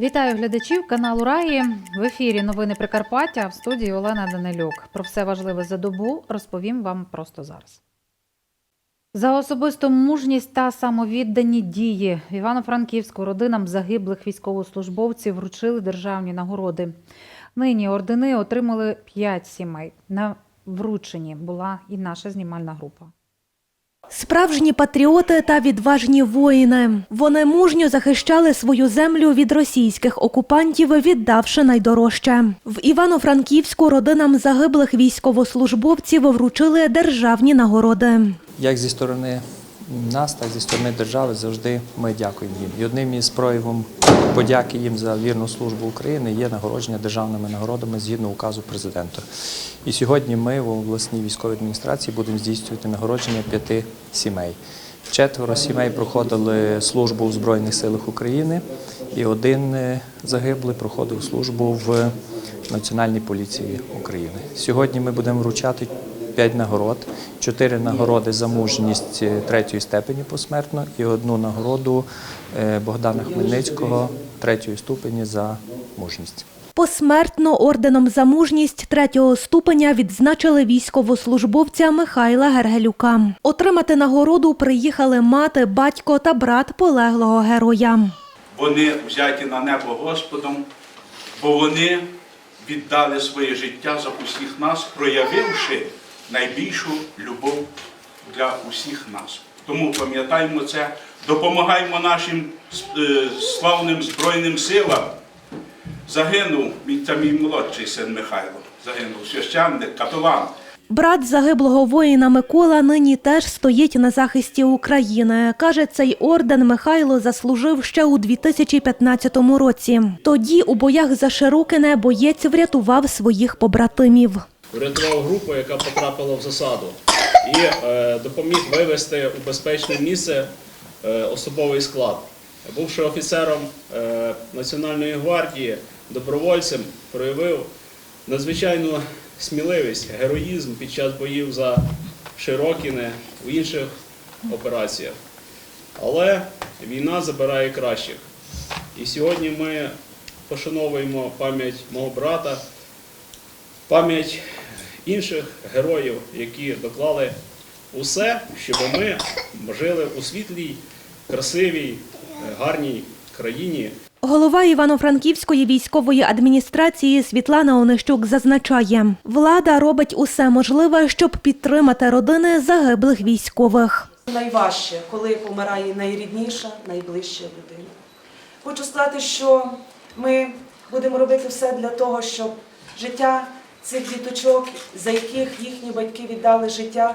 Вітаю глядачів каналу Раї. В ефірі новини Прикарпаття в студії Олена Данилюк. Про все важливе за добу розповім вам просто зараз. За особисту мужність та самовіддані дії Івано-Франківську родинам загиблих військовослужбовців вручили державні нагороди. Нині ордени отримали п'ять сімей. На врученні була і наша знімальна група. Справжні патріоти та відважні воїни. Вони мужньо захищали свою землю від російських окупантів, віддавши найдорожче. В Івано-Франківську родинам загиблих військовослужбовців вручили державні нагороди. Як зі сторони нас, так зі сторони держави завжди ми дякуємо їм. І одним із проявом подяки їм за вірну службу України є нагородження державними нагородами згідно указу президента. І сьогодні ми в обласній військовій адміністрації будемо здійснювати нагородження п'яти сімей. Четверо сімей проходили службу в Збройних силах України, і один е, загиблий проходив службу в Національній поліції України. Сьогодні ми будемо вручати п'ять нагород, чотири нагороди за мужність третьої степені посмертно і одну нагороду е, Богдана Хмельницького третьої ступені за мужність. Посмертно орденом за мужність третього ступеня відзначили військовослужбовця Михайла Гергелюка. Отримати нагороду приїхали мати, батько та брат полеглого героя. Вони взяті на небо Господом, бо вони віддали своє життя за усіх нас, проявивши найбільшу любов для усіх нас. Тому пам'ятаємо це, допомагаємо нашим е, славним Збройним силам. Загинув це мій молодший син Михайло. Загинув священник, капелан. Брат загиблого воїна Микола нині теж стоїть на захисті України. Каже, цей орден Михайло заслужив ще у 2015 році. Тоді у боях за Широкине боєць врятував своїх побратимів. Врятував групу, яка потрапила в засаду, і е, допоміг вивести у безпечне місце е, особовий склад. Бувши офіцером е, Національної гвардії, добровольцем, проявив надзвичайну сміливість, героїзм під час боїв за Широкіне у інших операціях. Але війна забирає кращих. І сьогодні ми пошановуємо пам'ять мого брата, пам'ять інших героїв, які доклали усе, щоб ми жили у світлій, красивій, е, гарній країні. Голова Івано-Франківської військової адміністрації Світлана Онищук зазначає, влада робить усе можливе, щоб підтримати родини загиблих військових. Найважче, коли помирає найрідніша, найближча людина. Хочу сказати, що ми будемо робити все для того, щоб життя цих діточок, за яких їхні батьки віддали життя,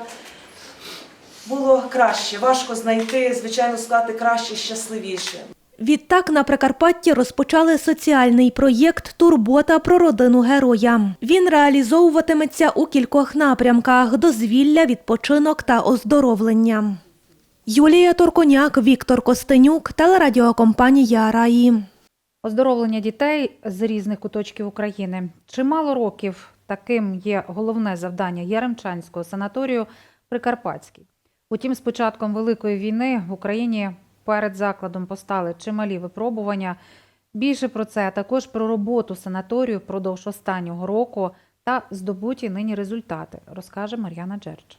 було краще. Важко знайти, звичайно, сказати краще, щасливіше. Відтак на Прикарпатті розпочали соціальний проєкт Турбота про родину героя. Він реалізовуватиметься у кількох напрямках: дозвілля, відпочинок та оздоровлення. Юлія Торконяк, Віктор Костенюк, телерадіокомпанія Раї. Оздоровлення дітей з різних куточків України. Чимало років таким є головне завдання Яремчанського санаторію Прикарпатський. Утім, з початком Великої війни в Україні перед закладом постали чималі випробування. Більше про це, а також про роботу санаторію впродовж останнього року та здобуті нині результати, розкаже Мар'яна Джерч.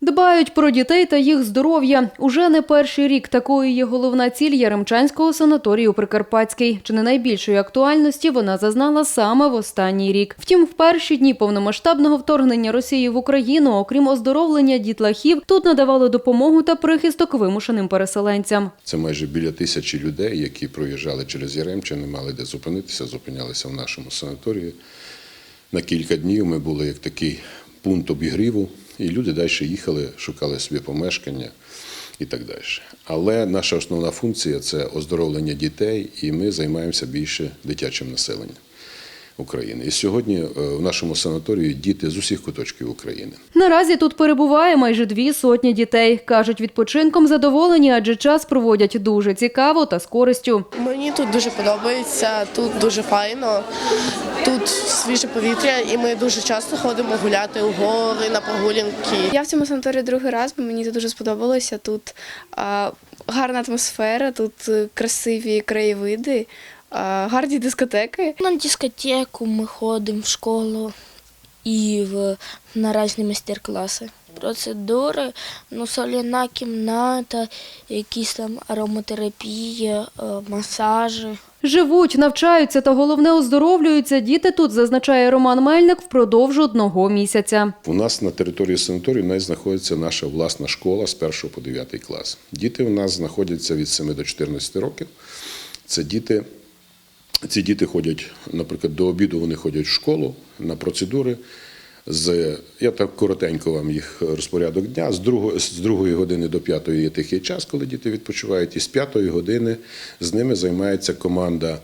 Дбають про дітей та їх здоров'я. Уже не перший рік такою є головна ціль Яремчанського санаторію Прикарпатський. Чи не найбільшої актуальності вона зазнала саме в останній рік. Втім, в перші дні повномасштабного вторгнення Росії в Україну, окрім оздоровлення дітлахів, тут надавали допомогу та прихисток вимушеним переселенцям. Це майже біля тисячі людей, які проїжджали через Яремче, не мали де зупинитися, зупинялися в нашому санаторії. На кілька днів ми були як такий пункт обігріву, і люди далі їхали, шукали собі помешкання і так далі. Але наша основна функція це оздоровлення дітей, і ми займаємося більше дитячим населенням. України. І сьогодні е, в нашому санаторії діти з усіх куточків України. Наразі тут перебуває майже дві сотні дітей. Кажуть, відпочинком задоволені, адже час проводять дуже цікаво та з користю. Мені тут дуже подобається, тут дуже файно, тут свіже повітря, і ми дуже часто ходимо гуляти у гори на прогулянки. Я в цьому санаторії другий раз, бо мені тут дуже сподобалося. Тут а, гарна атмосфера, тут е, красиві краєвиди, гарні дискотеки. На дискотеку ми ходимо в школу і в, на різні майстер-класи. Процедури, ну, соляна кімната, якісь там ароматерапія, е, масажі. Живуть, навчаються та головне оздоровлюються діти тут, зазначає Роман Мельник, впродовж одного місяця. У нас на території санаторію навіть знаходиться наша власна школа з 1 по 9 клас. Діти у нас знаходяться від 7 до 14 років. Це діти, ці діти ходять, наприклад, до обіду вони ходять в школу на процедури. З, я так коротенько вам їх розпорядок дня. З другої, з другої години до п'ятої є тихий час, коли діти відпочивають, і з п'ятої години з ними займається команда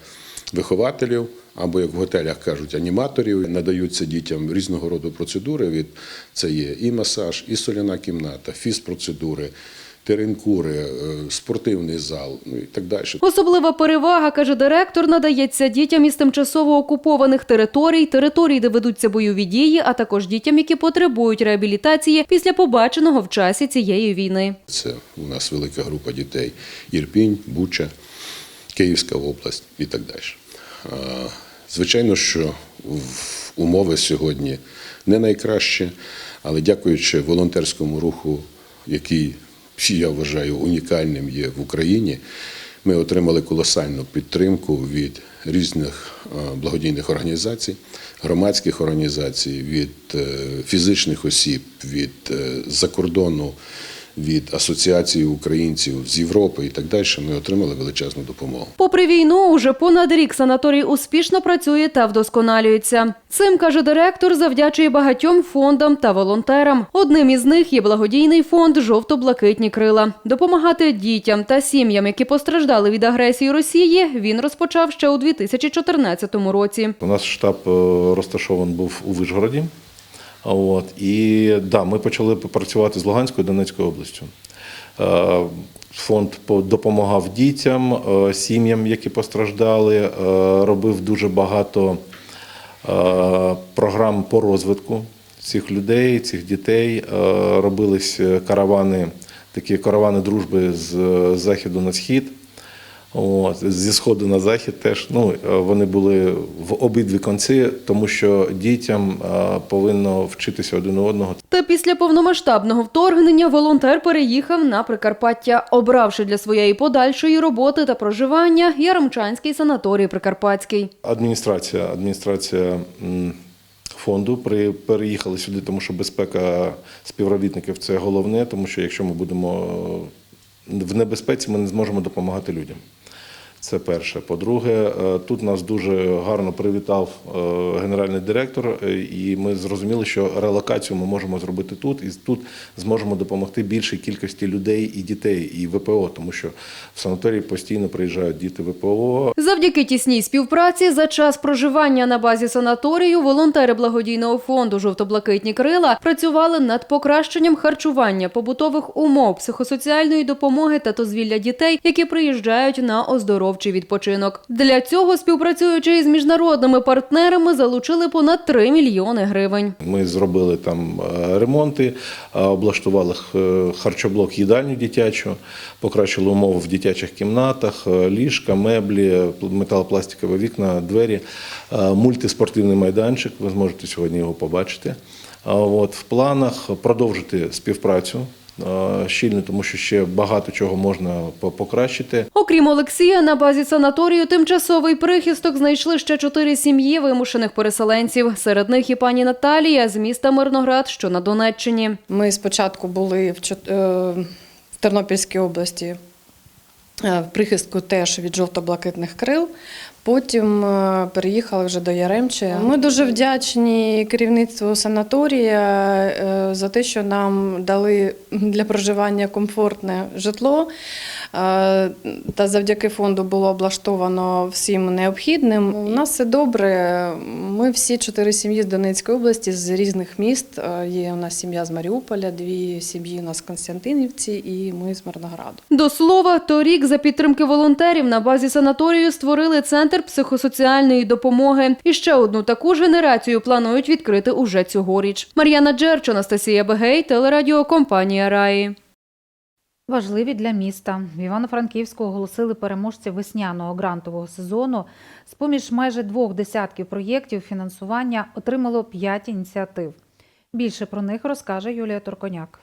вихователів, або як в готелях кажуть, аніматорів. Надаються дітям різного роду процедури. Від це є і масаж, і соляна кімната, фізпроцедури, теренкури, е, спортивний зал, ну і так далі. Особлива перевага, каже директор, надається дітям із тимчасово окупованих територій, територій, де ведуться бойові дії, а також дітям, які потребують реабілітації після побаченого в часі цієї війни. Це у нас велика група дітей: Ірпінь, Буча, Київська область і так далі. Звичайно, що умови сьогодні не найкращі, але дякуючи волонтерському руху, який я вважаю унікальним є в Україні, ми отримали колосальну підтримку від різних е, благодійних організацій, громадських організацій, від е, фізичних осіб, від е, закордону, від асоціації українців з Європи і так далі. Ми отримали величезну допомогу. Попри війну, уже понад рік санаторій успішно працює та вдосконалюється. Цим каже директор, завдячує багатьом фондам та волонтерам. Одним із них є благодійний фонд Жовто-блакитні крила. Допомагати дітям та сім'ям, які постраждали від агресії Росії, він розпочав ще у 2014 році. У нас штаб е, розташований був у Вишгороді. От, і да, ми почали працювати з Луганською Донецькою областю. Е, Фонд допомагав дітям, е, сім'ям, які постраждали, е, робив дуже багато програм по розвитку цих людей, цих дітей. Робились каравани, такі каравани дружби з заходу на схід. От, зі сходу на захід теж ну, е, вони були в обидві кінці, тому що дітям е, повинно вчитися один у одного. Та після повномасштабного вторгнення волонтер переїхав на Прикарпаття, обравши для своєї подальшої роботи та проживання Яремчанський санаторій Прикарпатський. Адміністрація, адміністрація фонду при, переїхали сюди, тому що безпека співробітників це головне, тому що якщо ми будемо е, в небезпеці, ми не зможемо допомагати людям. Це перше. По-друге, е, тут нас дуже гарно привітав е, генеральний директор, е, і ми зрозуміли, що релокацію ми можемо зробити тут, і тут зможемо допомогти більшій кількості людей і дітей, і ВПО, тому що в санаторії постійно приїжджають діти ВПО, Завдяки тісній співпраці за час проживання на базі санаторію волонтери благодійного фонду Жовто-блакитні крила працювали над покращенням харчування, побутових умов, психосоціальної допомоги та дозвілля дітей, які приїжджають на оздоровчий відпочинок. Для цього, співпрацюючи із міжнародними партнерами, залучили понад 3 мільйони гривень. Ми зробили там е, ремонти, е, облаштували е, харчоблок їдальню дитячу, покращили умови в дитячих кімнатах, ліжка, меблі, металопластикові вікна, двері, мультиспортивний майданчик. Ви зможете сьогодні його побачити. От в планах продовжити співпрацю е, щільно, тому що ще багато чого можна покращити. Окрім Олексія, на базі санаторію тимчасовий прихисток знайшли ще чотири сім'ї вимушених переселенців. Серед них і пані Наталія з міста Мирноград, що на Донеччині. Ми спочатку були в, е, в Тернопільській області е, в прихистку теж від жовто-блакитних крил. Потім е, переїхали вже до Яремче. Ми дуже вдячні керівництву санаторія е, за те, що нам дали для проживання комфортне житло. Е, Та завдяки фонду було облаштовано всім необхідним. У нас все добре. Ми всі чотири сім'ї з Донецької області, з різних міст. Е, Є у нас сім'я з Маріуполя, дві сім'ї у нас в Константинівці і ми з Мирнограду. До слова, торік за підтримки волонтерів на базі санаторію створили центр психосоціальної допомоги. І ще одну таку генерацію планують відкрити уже цьогоріч. Мар'яна Джерч, Анастасія Бегей, телерадіокомпанія Раї. Важливі для міста. В Івано-Франківську оголосили переможців весняного грантового сезону. З-поміж майже двох десятків проєктів фінансування отримало п'ять ініціатив. Більше про них розкаже Юлія Турконяк.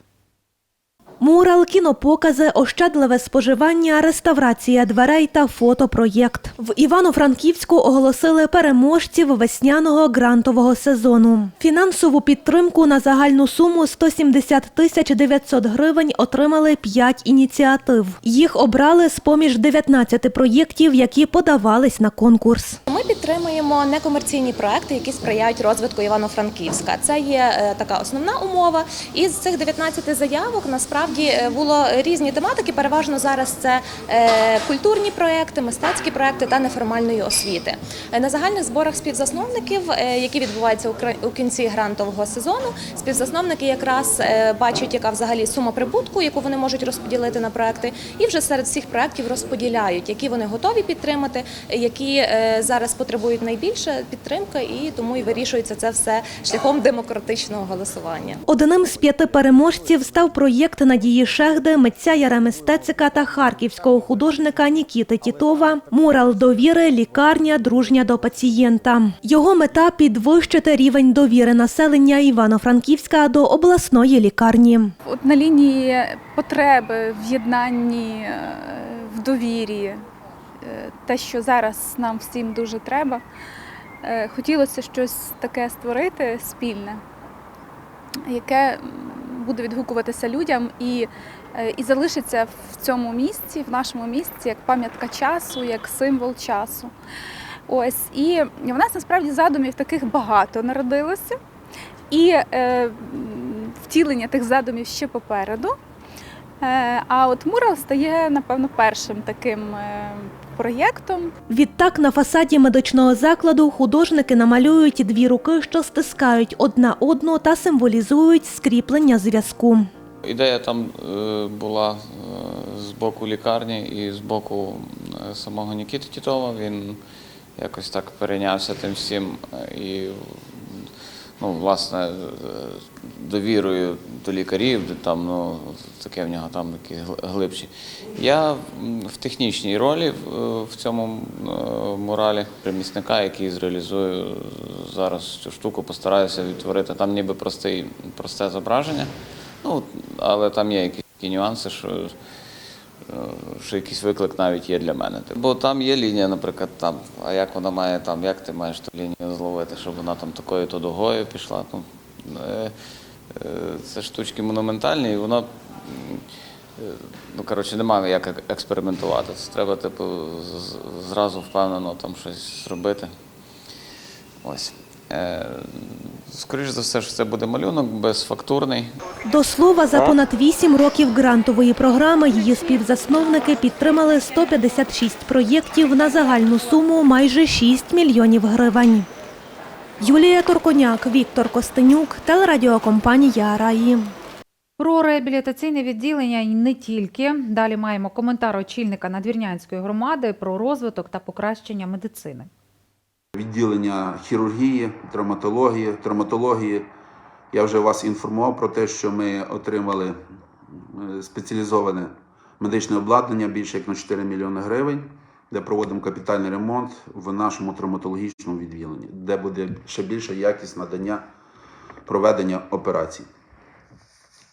Мурал, кінопокази, ощадливе споживання, реставрація дверей та фотопроєкт. В Івано-Франківську оголосили переможців весняного грантового сезону. Фінансову підтримку на загальну суму 170 тисяч 900 гривень отримали 5 ініціатив. Їх обрали з поміж 19 проєктів, які подавались на конкурс. Ми підтримуємо некомерційні проекти, які сприяють розвитку Івано-Франківська. Це є е, така основна умова. Із цих 19 заявок насправді е, було різні тематики. Переважно зараз це е, культурні проекти, мистецькі проекти та неформальної освіти. Е, На загальних зборах співзасновників, які відбуваються у кінці грантового сезону, співзасновники якраз бачать, яка взагалі сума прибутку, яку вони можуть розподілити на проекти, і вже серед всіх проектів розподіляють, які вони готові підтримати, які зараз потребують найбільше підтримки, і тому і вирішується це все шляхом демократичного голосування. Одним з п'яти переможців став проєкт Надії Шегди, митця Яреместецика та харківського художника Нікіти Тітова «Мурал довіри. Лікарня дружня до пацієнта». Його мета підвищити рівень довіри населення Івано-Франківська до обласної лікарні. От на лінії потреби в єднанні, е, в довірі, е, те, що зараз нам всім дуже треба. Е, Хотілося щось таке створити спільне, яке буде відгукуватися людям і, е, і залишиться в цьому місці, в нашому місці, як пам'ятка часу, як символ часу. Ось і в нас насправді задумів таких багато народилося. І е, втілення тих задумів ще попереду. Е, а от мурал стає, напевно, першим таким е, проєктом. Відтак на фасаді медичного закладу художники намалюють дві руки, що стискають одна одну та символізують скріплення зв'язку. Ідея там е, була е, з боку лікарні і з боку е, самого Нікіти Тітова. Він якось так перейнявся тим всім і ну, власне довірою до лікарів, де там ну, таке в нього там такі гл- глибші. Я в технічній ролі е, в цьому е, муралі примісника, який зреалізую зараз цю штуку, постараюся відтворити. Там ніби простий, просте зображення. Ну, але там є якісь нюанси, що, е, що якийсь виклик навіть є для мене. Бо там є лінія, наприклад, там, а як вона має там, як ти маєш ту лінію зловити, щоб вона там такою то дугою пішла. Ну, е, е, це штучки монументальні, і воно. Ну, коротше, немає як експериментувати. Це треба, типу, зразу впевнено там щось зробити. Ось. Е, Скоріше за все, що це буде малюнок безфактурний. До слова, за понад 8 років грантової програми її співзасновники підтримали 156 проєктів на загальну суму майже 6 мільйонів гривень. Юлія Турконяк, Віктор Костенюк, телерадіокомпанія Раї. Про реабілітаційне відділення і не тільки. Далі маємо коментар очільника Надвірнянської громади про розвиток та покращення медицини. відділення хірургії, травматології, травматології. Я вже вас інформував про те, що ми отримали е, спеціалізоване медичне обладнання більше як на 4 мільйони гривень, де проводимо капітальний ремонт в нашому травматологічному відділенні, де буде ще більша якість надання проведення операцій.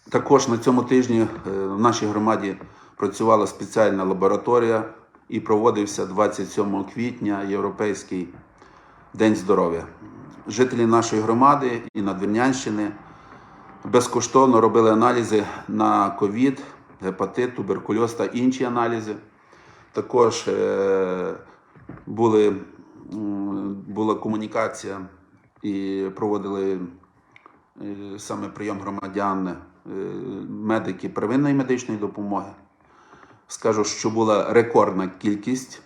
Також на цьому тижні е, в нашій громаді працювала спеціальна лабораторія і проводився 27 квітня Європейський День здоров'я. Жителі нашої громади і Надвірнянщини безкоштовно робили аналізи на ковід, гепатит, туберкульоз та інші аналізи. Також е, були була комунікація і проводили е, саме прийом громадян, медики первинної медичної допомоги. Скажу, що була рекордна кількість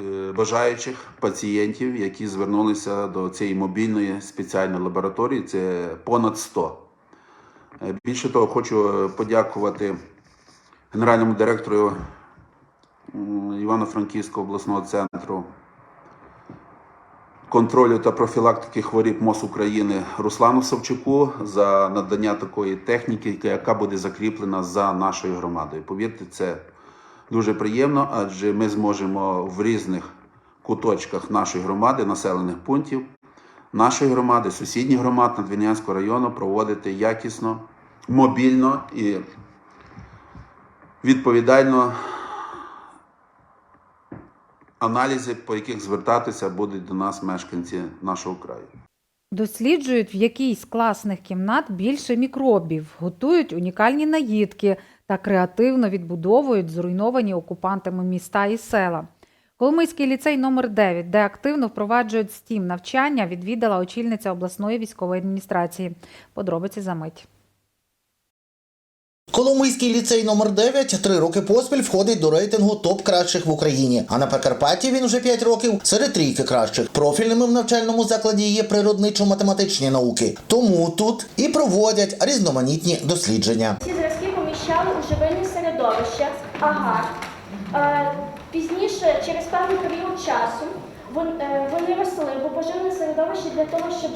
е, бажаючих пацієнтів, які звернулися до цієї мобільної спеціальної лабораторії. Це понад 100. Е, Більше того, хочу е, подякувати генеральному директору Івано-Франківського обласного центру контролю та профілактики хворіб МОЗ України Руслану Савчуку за надання такої техніки, яка буде закріплена за нашою громадою. Повірте, це дуже приємно, адже ми зможемо в різних куточках нашої громади, населених пунктів, нашої громади, сусідніх громад Надвірнянського району проводити якісно, мобільно і відповідально аналізи, по яких звертатися будуть до нас мешканці нашого краю. Досліджують, в якій з класних кімнат більше мікробів, готують унікальні наїдки та креативно відбудовують зруйновані окупантами міста і села. Коломийський ліцей номер 9 де активно впроваджують стім навчання, відвідала очільниця обласної військової адміністрації. Подробиці за мить. Коломийський ліцей номер 9 три роки поспіль входить до рейтингу топ кращих в Україні. А на Прикарпатті він вже 5 років серед трійки кращих. Профільними в навчальному закладі є природничо-математичні науки. Тому тут і проводять різноманітні дослідження. Ці зразки поміщали у живильне середовище, агар. Е, Пізніше, через певний період часу, е, вони росли в поживне середовище для того, щоб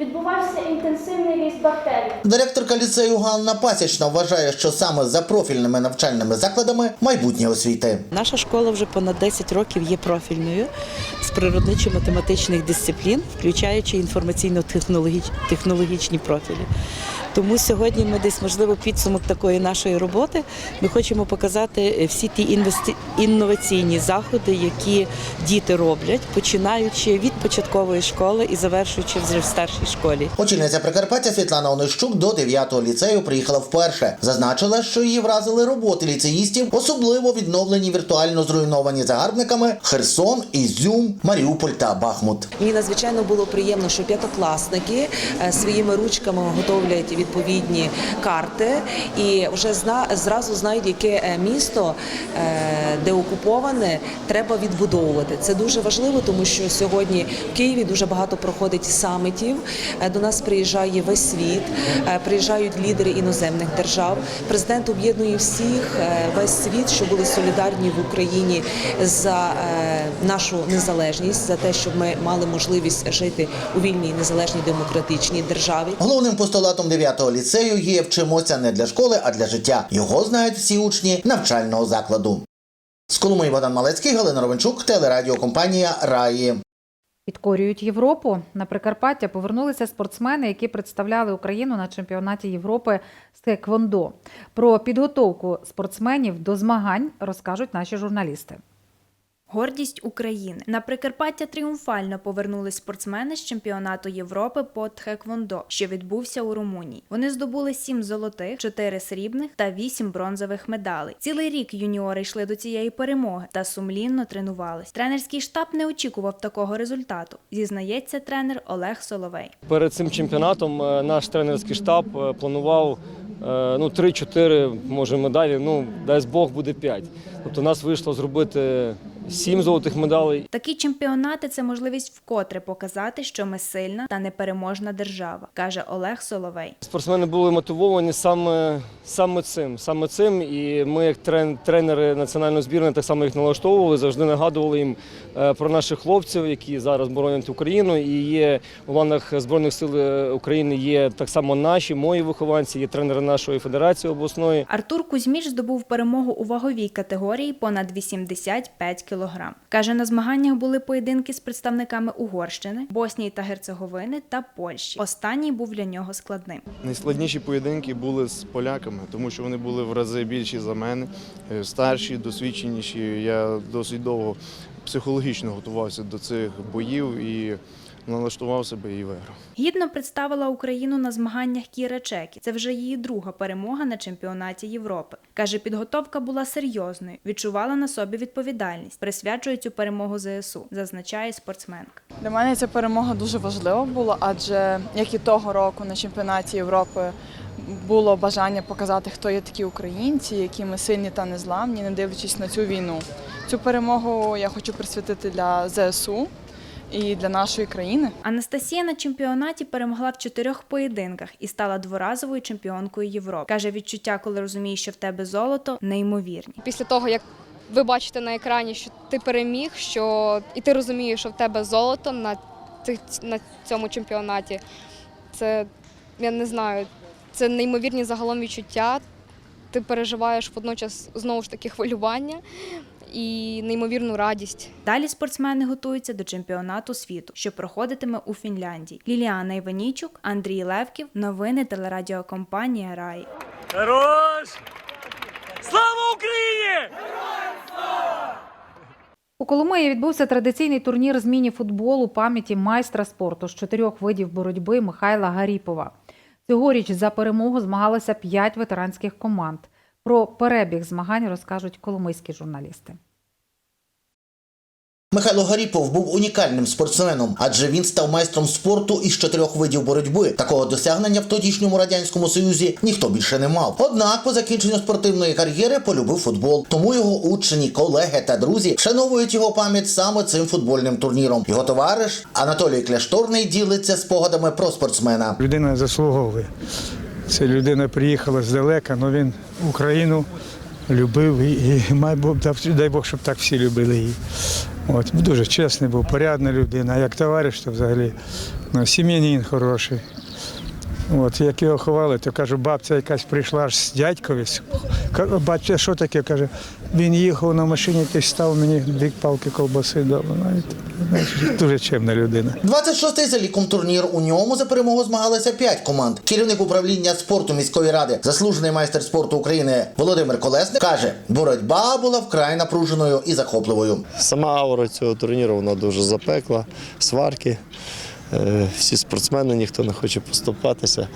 відбувався інтенсивний ріст бактерій. Директорка ліцею Ганна Пасічна вважає, що саме за профільними навчальними закладами майбутнє освіти. Наша школа вже понад 10 років є профільною з природничо-математичних дисциплін, включаючи інформаційно-технологічні профілі. Тому сьогодні ми десь, можливо, підсумок такої нашої роботи. Ми хочемо показати всі ті інвести... інноваційні заходи, які діти роблять, починаючи від початкової школи і завершуючи вже в старшій школі. Очільниця Прикарпаття Світлана Онищук до 9-го ліцею приїхала вперше. Зазначила, що її вразили роботи ліцеїстів, особливо відновлені віртуально зруйновані загарбниками Херсон, Ізюм, Маріуполь та Бахмут. Мені надзвичайно було приємно, що п'ятокласники е, своїми ручками готовлять відповідні карти і вже зна зразу знають, яке е, місто, е, де окуповане, треба відбудовувати. Це дуже важливо, тому що сьогодні в Києві дуже багато проходить самітів. Е, До нас приїжджає весь світ, приїжджають лідери іноземних держав. Президент об'єднує всіх, весь світ, що були солідарні в Україні за нашу незалежність, за те, щоб ми мали можливість жити у вільній, незалежній демократичній державі. Головним постулатом 9-го ліцею є вчимося не для школи, а для життя. Його знають всі учні навчального закладу. З Коломиї Богдан Малецький, Галина Ровенчук, телерадіокомпанія Раї. Підкорюють Європу. На Прикарпаття повернулися спортсмени, які представляли Україну на чемпіонаті Європи з теквондо. Про підготовку спортсменів до змагань розкажуть наші журналісти. Гордість України на Прикарпаття тріумфально повернулись спортсмени з чемпіонату Європи по тхеквондо, що відбувся у Румунії. Вони здобули сім золотих, чотири срібних та вісім бронзових медалей. Цілий рік юніори йшли до цієї перемоги та сумлінно тренувались. Тренерський штаб не очікував такого результату. Зізнається тренер Олег Соловей. Перед цим чемпіонатом е, наш тренерський штаб е, планував е, ну, 3-4 може медалі, ну дасть Бог буде 5. Тобто нас вийшло зробити 7 золотих медалей. Такі чемпіонати це можливість вкотре показати, що ми сильна та непереможна держава, каже Олег Соловей. Спортсмени були мотивовані саме, саме цим. Саме цим. І ми, як трен, тренери національної збірної, так само їх налаштовували, завжди нагадували їм про наших хлопців, які зараз боронять Україну. І є у ланах Збройних сил е, України є так само наші, мої вихованці, є тренери нашої федерації обласної. Артур Кузьміч здобув перемогу у ваговій категорії понад 85 кілограм. Каже, на змаганнях були поєдинки з представниками Угорщини, Боснії та Герцеговини та Польщі. Останній був для нього складним. Найскладніші поєдинки були з поляками, тому що вони були в рази більші за мене, е, старші, досвідченіші. Я досить довго психологічно готувався до цих боїв і налаштував себе і виграв. Гідно представила Україну на змаганнях Кіра Чекі. Це вже її друга перемога на чемпіонаті Європи. Каже, підготовка була серйозною, відчувала на собі відповідальність. Присвячує цю перемогу ЗСУ, зазначає спортсменка. Для мене ця перемога дуже важлива була, адже як і того року на чемпіонаті Європи було бажання показати, хто є такі українці, які ми сильні та незламні, не дивлячись на цю війну. Цю перемогу я хочу присвятити для ЗСУ і для нашої країни. Анастасія на чемпіонаті перемогла в чотирьох поєдинках і стала дворазовою чемпіонкою Європи. Каже, відчуття, коли розумієш, що в тебе золото, неймовірні. Після того, як ви бачите на екрані, що ти переміг, що і ти розумієш, що в тебе золото на цих на цьому чемпіонаті. Це я не знаю, це неймовірні загалом відчуття. Ти переживаєш водночас знову ж таки хвилювання і неймовірну радість. Далі спортсмени готуються до чемпіонату світу, що проходитиме у Фінляндії. Ліліана Іванічук, Андрій Левків. Новини телерадіокомпанія Рай. Хорош! Слава Україні! У Коломиї відбувся традиційний турнір з міні-футболу пам'яті майстра спорту з чотирьох видів боротьби Михайла Гаріпова. Цьогоріч за перемогу змагалося п'ять ветеранських команд. Про перебіг змагань розкажуть коломийські журналісти. Михайло Гаріпов був унікальним спортсменом, адже він став майстром спорту із чотирьох видів боротьби. Такого досягнення в тодішньому радянському союзі ніхто більше не мав. Однак, по закінченню спортивної кар'єри полюбив футбол. Тому його учні, колеги та друзі вшановують його пам'ять саме цим футбольним турніром. Його товариш Анатолій Кляшторний ділиться спогадами про спортсмена. Людина заслуговує. Це людина приїхала здалека, але він Україну любив і, май Бог, дай Бог, щоб так всі любили її. От, дуже чесний був, порядна людина, як товариш, то взагалі ну, сім'янин хороший. От, як його ховали, то кажу, бабця якась прийшла аж з дядькові. Бабця, що таке? Каже, він їхав на машині, ти став мені дві палки колбаси дав. Дуже чемна людина. 26-й за ліком турнір. У ньому за перемогу змагалися п'ять команд. Керівник управління спорту міської ради, заслужений майстер спорту України Володимир Колесник каже, боротьба була вкрай напруженою і захопливою. Сама аура цього турніру вона дуже запекла, сварки. Е, Всі спортсмени, ніхто не хоче поступатися.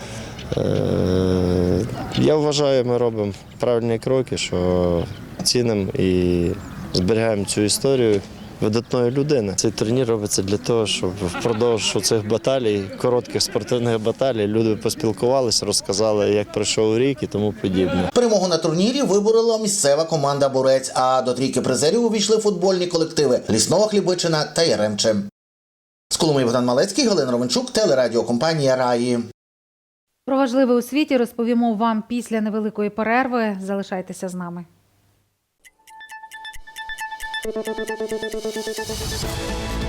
Е, Я вважаю, ми робимо правильні кроки, що цінимо і зберігаємо цю історію видатної людини. Цей турнір робиться для того, щоб впродовж цих баталій, коротких спортивних баталій, люди поспілкувалися, розказали, як пройшов рік і тому подібне. Перемогу на турнірі виборола місцева команда Борець. А до трійки призерів увійшли футбольні колективи Лісного Хлібичина та Яремче. З Коломиї Богдан Малецький, Галина Романчук, телерадіокомпанія Раї. Про важливе у світі розповімо вам після невеликої перерви. Залишайтеся з нами. Thank you.